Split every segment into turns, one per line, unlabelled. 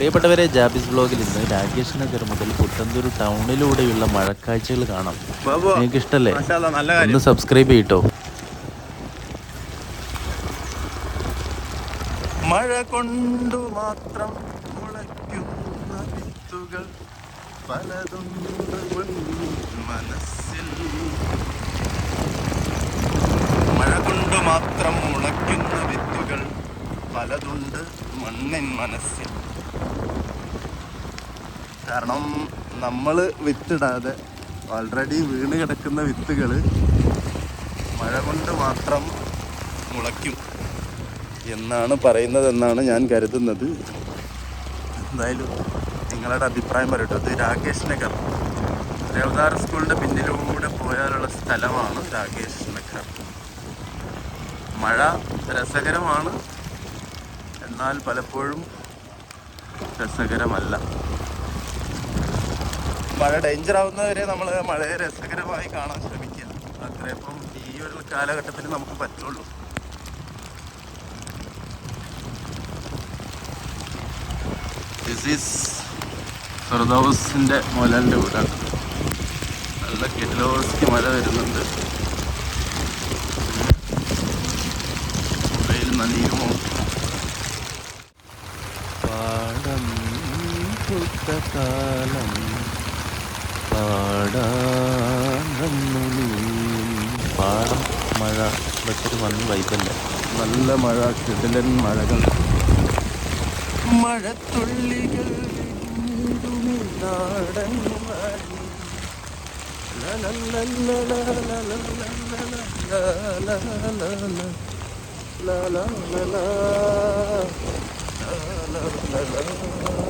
പ്രിയപ്പെട്ടവരെ ജാബിസ് ബ്ലോഗിൽ ഇന്ന് രാകേഷ് നഗർ മുതൽ പുത്തന്തൂർ ടൗണിലൂടെയുള്ള മഴക്കാഴ്ചകൾ കാണാം. നിങ്ങൾക്ക് ഇഷ്ടല്ലേ ഒന്ന് സബ്സ്ക്രൈബ് ചെയ്യട്ടോ
മഴ കൊണ്ടു മാത്രം മുളയ്ക്കുന്ന വിത്തുകൾ പലതുണ്ട് മനസ്സിൽ. മഴ കൊണ്ടു മാത്രം മുളയ്ക്കുന്ന വിത്തുകൾ പലതുണ്ട് മണ്ണിൻ മനസ്സിൽ. കാരണം നമ്മൾ വിത്തിടാതെ ഓൾറെഡി വീണ് കിടക്കുന്ന വിത്തുകൾ മഴ കൊണ്ട് മാത്രം മുളയ്ക്കും എന്നാണ് പറയുന്നതെന്നാണ് ഞാൻ കരുതുന്നത്. എന്തായാലും നിങ്ങളുടെ അഭിപ്രായം പറയട്ടെ. അത് രാകേഷ് നഗർ. ദേവദാർ സ്കൂളിന്റെ പിന്നിലൂടെ പോയാലുള്ള സ്ഥലമാണ് രാകേഷ് നഗർ. മഴ രസകരമാണ്. എന്നാൽ പലപ്പോഴും രസകരമല്ല. മഴ ഡേഞ്ചർ ആവുന്നവരെ നമ്മൾ മഴയെ രസകരമായി കാണാൻ ശ്രമിക്കുക. അത്ര ഇപ്പം ഈ ഒരു കാലഘട്ടത്തിൽ നമുക്ക് പറ്റുള്ളൂ. ദിസ് ഈസ് ഫെർദൌസിന്റെ മൊലന്റെ നല്ല കെറ്റിലോസ്ക്ക് മഴ വരുന്നുണ്ട്.
പാടം കാലം. പാടം മഴ. പക്ഷെ വന്ന് വൈബല്ല
നല്ല മഴ കിടിലൻ മഴകൾ. മഴത്തുള്ളികൾ നാടൻ la la la la la la la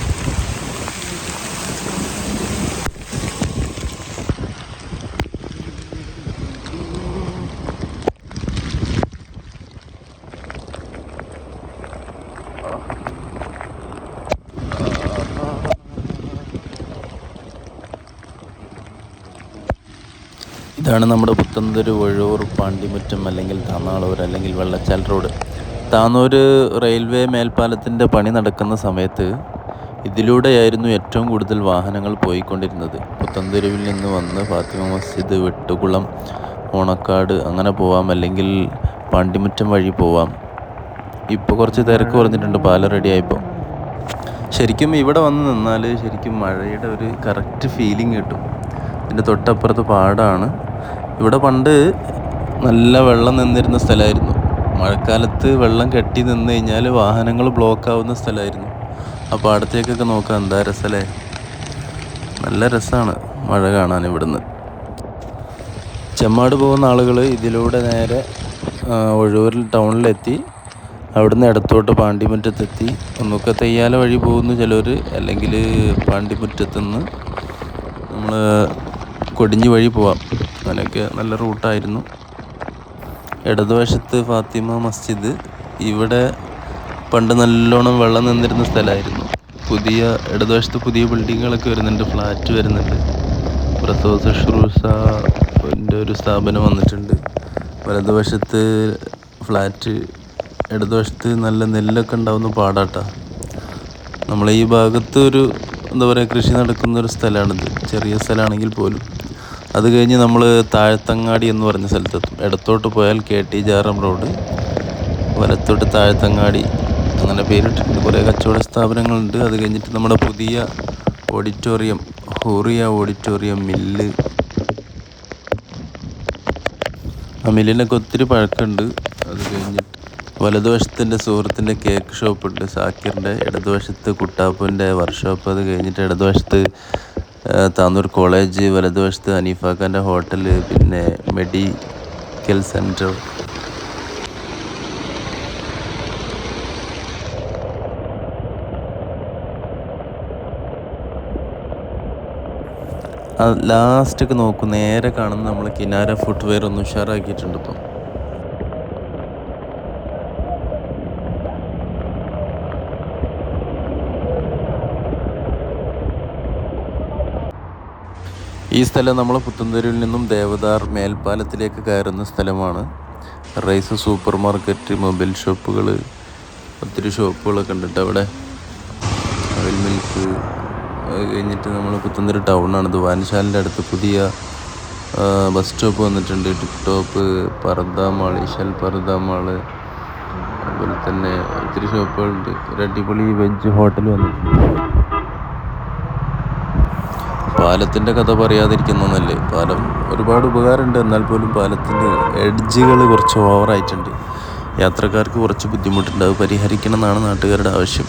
ഇതാണ് നമ്മുടെ പുത്തൻതൊരു വഴൂർ പാണ്ടിമുറ്റം അല്ലെങ്കിൽ താന്നാളൂർ അല്ലെങ്കിൽ വെള്ളച്ചാൽ റോഡ്. താന്നൂർ റെയിൽവേ മേൽപ്പാലത്തിന്റെ പണി നടക്കുന്ന സമയത്ത് ഇതിലൂടെയായിരുന്നു ഏറ്റവും കൂടുതൽ വാഹനങ്ങൾ പോയിക്കൊണ്ടിരുന്നത്. പുത്തൻതെരുവിൽ നിന്ന് വന്ന് ഫാത്തിമ മസ്ജിദ് വെട്ടുകുളം ഓണക്കാട് അങ്ങനെ പോവാം അല്ലെങ്കിൽ പാണ്ടിമുറ്റം വഴി പോവാം. ഇപ്പോൾ കുറച്ച് തിരക്ക് കുറഞ്ഞിട്ടുണ്ട് പാലം റെഡിയായപ്പോൾ ശരിക്കും ഇവിടെ വന്ന് നിന്നാൽ ശരിക്കും മഴയുടെ ഒരു കറക്റ്റ് ഫീലിംഗ് കിട്ടും. ഇതിന്റെ തൊട്ടപ്പുറത്ത് പാടാണ്. ഇവിടെ പണ്ട് നല്ല വെള്ളം നിന്നിരുന്ന സ്ഥലമായിരുന്നു. മഴക്കാലത്ത് വെള്ളം കെട്ടി നിന്ന് കഴിഞ്ഞാൽ വാഹനങ്ങൾ ബ്ലോക്ക് ആവുന്ന സ്ഥലമായിരുന്നു. ആ പാടത്തേക്കൊക്കെ നോക്കാം എന്താ രസമല്ലേ നല്ല രസമാണ് മഴ കാണാൻ ഇവിടുന്ന്. ചെമ്മാട് പോകുന്ന ആളുകൾ ഇതിലൂടെ നേരെ ഒഴൂരിൽ ടൗണിലെത്തി. അവിടുന്ന് ഇടത്തോട്ട് പാണ്ടിമുറ്റത്തെത്തി. ഒന്നൊക്കെ തെയ്യാല വഴി പോകുന്നു ചിലർ അല്ലെങ്കിൽ പാണ്ടിമുറ്റത്തുനിന്ന് നമ്മൾ കൊടിഞ്ഞി വഴി പോവാം. അങ്ങനെയൊക്കെ നല്ല റൂട്ടായിരുന്നു. ഇടതുവശത്ത് ഫാത്തിമ മസ്ജിദ്. ഇവിടെ പണ്ട് നല്ലോണം വെള്ളം നിന്നിരുന്ന സ്ഥലമായിരുന്നു. പുതിയ ഇടതുവശത്ത് പുതിയ ബിൽഡിങ്ങുകളൊക്കെ വരുന്നുണ്ട് ഫ്ലാറ്റ് വരുന്നുണ്ട്. പ്രസവ ശുശ്രൂഷന്റെ ഒരു സ്ഥാപനം വന്നിട്ടുണ്ട്. വലതുവശത്ത് ഫ്ലാറ്റ് ഇടതുവശത്ത് നല്ല നെല്ലൊക്കെ ഉണ്ടാവുന്ന പാടാട്ടാ. നമ്മളെ ഈ ഭാഗത്ത് ഒരു എന്താ പറയുക കൃഷി നടക്കുന്ന ഒരു സ്ഥലമാണിത്. ചെറിയ സ്ഥലമാണെങ്കിൽ പോലും. അത് കഴിഞ്ഞ് നമ്മൾ താഴത്തങ്ങാടി എന്ന് പറഞ്ഞ സ്ഥലത്തെത്തും. ഇടത്തോട്ട് പോയാൽ കെ ടി ജാറം റോഡ് വലത്തോട്ട് താഴത്തങ്ങാടി അങ്ങനെ പേരിട്ടിട്ടുണ്ട്. കുറേ കച്ചവട സ്ഥാപനങ്ങളുണ്ട്. അത് കഴിഞ്ഞിട്ട് നമ്മുടെ പുതിയ ഓഡിറ്റോറിയം ഹോറിയ ഓഡിറ്റോറിയം മില്ല്. ആ മില്ലിനൊക്കെ ഒത്തിരി പഴക്കമുണ്ട്. അത് കഴിഞ്ഞിട്ട് വലതുവശത്തിന്റെ സുഹൃത്തിന്റെ കേക്ക് ഷോപ്പുണ്ട്. സാക്കിറിന്റെ ഇടതുവശത്ത് കുട്ടാപ്പൂന്റെ വർക്ക്ഷോപ്പ്. അത് കഴിഞ്ഞിട്ട് ഇടതുവശത്ത് താന്നൂർ കോളേജ് വലതുവശത്ത് ഹനീഫാഖാന്റെ ഹോട്ടൽ പിന്നെ മെഡിക്കൽ സെന്റർ. ലാസ്റ്റൊക്കെ നോക്കും. നേരെ കാണുന്ന നമ്മൾ കിനാര ഫുട്വെയർ ഒന്ന് ഉഷാറാക്കിയിട്ടുണ്ട് ഇപ്പം. ഈ സ്ഥലം നമ്മൾ പുത്തൻതെരുവിൽ നിന്നും ദേവദാർ മേൽപ്പാലത്തിലേക്ക് കയറുന്ന സ്ഥലമാണ്. റൈസ് സൂപ്പർ മാർക്കറ്റ് മൊബൈൽ ഷോപ്പുകൾ ഒത്തിരി ഷോപ്പുകളൊക്കെ ഉണ്ട് അവിടെ ഓയിൽ മിൽക്ക് കഴിഞ്ഞിട്ട് നമ്മൾ പുത്തൻതെരു ടൗണാണ്. ഇത് വാനശാലിന്റെ അടുത്ത് പുതിയ ബസ് സ്റ്റോപ്പ് വന്നിട്ടുണ്ട്. ടിക് ടോപ്പ് പർദ മാൾ ഇഷൽ പർദ മാൾ. അതുപോലെ തന്നെ ഒത്തിരി ഷോപ്പുകളുണ്ട്. ഒരു അടിപൊളി വെജ് ഹോട്ടൽ വന്നിട്ടുണ്ട്. പാലത്തിന്റെ കഥ പറയാതിരിക്കുന്നതല്ലേ പാലം ഒരുപാട് ഉപകാരമുണ്ട്. എന്നാൽ പോലും പാലത്തിന്റെ എഡ്ജുകൾ കുറച്ച് ഓവറായിട്ടുണ്ട്. യാത്രക്കാർക്ക് കുറച്ച് ബുദ്ധിമുട്ടുണ്ട്. അത് പരിഹരിക്കണം എന്നാണ് നാട്ടുകാരുടെ ആവശ്യം.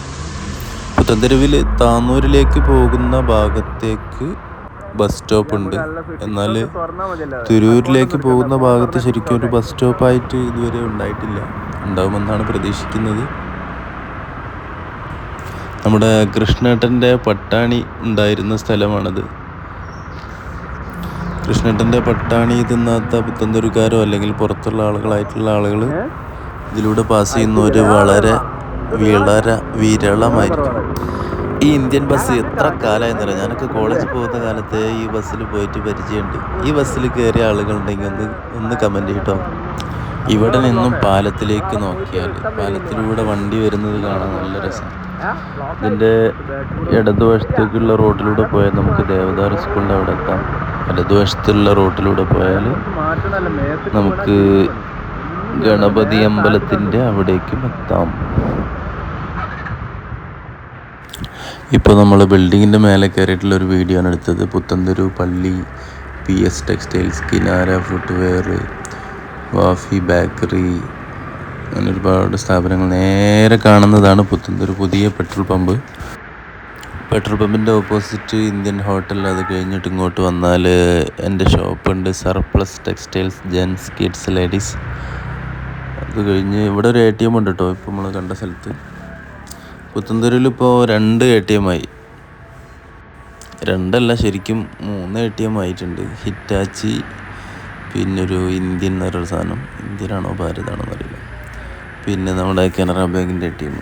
പുത്തൻതെരുവിൽ താന്നൂരിലേക്ക് പോകുന്ന ഭാഗത്തേക്ക് ബസ് സ്റ്റോപ്പ് ഉണ്ട് എന്നാൽ തിരൂരിലേക്ക് പോകുന്ന ഭാഗത്ത് ശരിക്കും ഒരു ബസ് സ്റ്റോപ്പായിട്ട് ഇതുവരെ ഉണ്ടായിട്ടില്ല. ഉണ്ടാവുമെന്നാണ് പ്രതീക്ഷിക്കുന്നത്. നമ്മുടെ കൃഷ്ണേട്ടന്റെ പട്ടാണി ഉണ്ടായിരുന്ന സ്ഥലമാണത്. കൃഷ്ണേട്ടന്റെ പട്ടാണി തിന്നാത്ത പുത്തന്തൊരുക്കാരോ അല്ലെങ്കിൽ പുറത്തുള്ള ആളുകളായിട്ടുള്ള ആളുകൾ ഇതിലൂടെ പാസ് ചെയ്യുന്നവർ വളരെ വിളര വിരളമായിരിക്കും. ഈ ഇന്ത്യൻ ബസ് എത്ര കാലമായി എന്നറിയാം ഞാനൊക്കെ കോളേജിൽ പോകുന്ന കാലത്തെ ഈ ബസ്സിൽ പോയിട്ട് പരിചയമുണ്ട്. ഈ ബസ്സിൽ കയറിയ ആളുകളുണ്ടെങ്കിൽ ഒന്ന് ഒന്ന് കമന്റ് ചെയ്യട്ടോ. ഇവിടെ നിന്നും പാലത്തിലേക്ക് നോക്കിയാൽ പാലത്തിലൂടെ വണ്ടി വരുന്നത് കാണാൻ നല്ല രസം. ഇതിന്റെ ഇടതുവശത്തേക്കുള്ള റോഡിലൂടെ പോയാൽ നമുക്ക് ദേവദാർ സ്കൂളിന്റെ അവിടെ എത്താം. വലതുവശത്തുള്ള റോട്ടിലൂടെ പോയാൽ നമുക്ക് ഗണപതി അമ്പലത്തിന്റെ അവിടേക്കും എത്താം. ഇപ്പോൾ നമ്മൾ ബിൽഡിങ്ങിന്റെ മേലെ കയറിയിട്ടുള്ള ഒരു വീഡിയോ ആണ് എടുത്തത്. പുത്തന്തൊരു പള്ളി P S textiles Kinara footwear Wafi bakery അങ്ങനെ ഒരുപാട് സ്ഥാപനങ്ങൾ നേരെ കാണുന്നതാണ് പുത്തന്തൊരു പുതിയ പെട്രോൾ പമ്പ്. പെട്രോൾ പമ്പിന്റെ ഓപ്പോസിറ്റ് ഇന്ത്യൻ ഹോട്ടൽ. അത് കഴിഞ്ഞിട്ട് ഇങ്ങോട്ട് വന്നാൽ എന്റെ ഷോപ്പുണ്ട്. Surplus textiles gents kids ladies. അത് കഴിഞ്ഞ് ഇവിടെ ഒരു എ ടി എം ഉണ്ട് കേട്ടോ ഇപ്പോൾ നമ്മൾ കണ്ട സ്ഥലത്ത്. പുത്തൻതൂരിൽ ഇപ്പോൾ രണ്ട് എ ടി എം ആയി. രണ്ടല്ല ശരിക്കും മൂന്ന് എ ടി എം ആയിട്ടുണ്ട്. ഹിറ്റാച്ചി പിന്നൊരു ഇന്ത്യൻ എന്നൊരു സാധനം. ഇന്ത്യനാണോ ഭാരതാണോ എന്നറിയില്ല. പിന്നെ നമ്മുടെ കനറ ബാങ്കിന്റെ എ ടി എം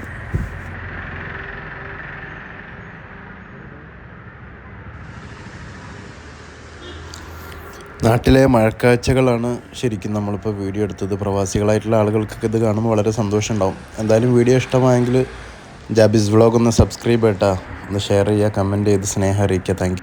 നാട്ടിലെ മഴക്കാഴ്ചകളാണ് ശരിക്കും നമ്മളിപ്പോൾ വീഡിയോ എടുത്തത്. പ്രവാസികളായിട്ടുള്ള ആളുകൾക്കൊക്കെ ഇത് കാണുമ്പോൾ വളരെ സന്തോഷം ഉണ്ടാവും എന്തായാലും വീഡിയോ ഇഷ്ടമായെങ്കിൽ ജാബിസ് വ്ളോഗ് ഒന്ന് സബ്സ്ക്രൈബ് ചെയ്യട്ടാ. ഒന്ന് ഷെയർ ചെയ്യുക കമന്റ് ചെയ്ത് സ്നേഹം അറിയിക്കുക. താങ്ക്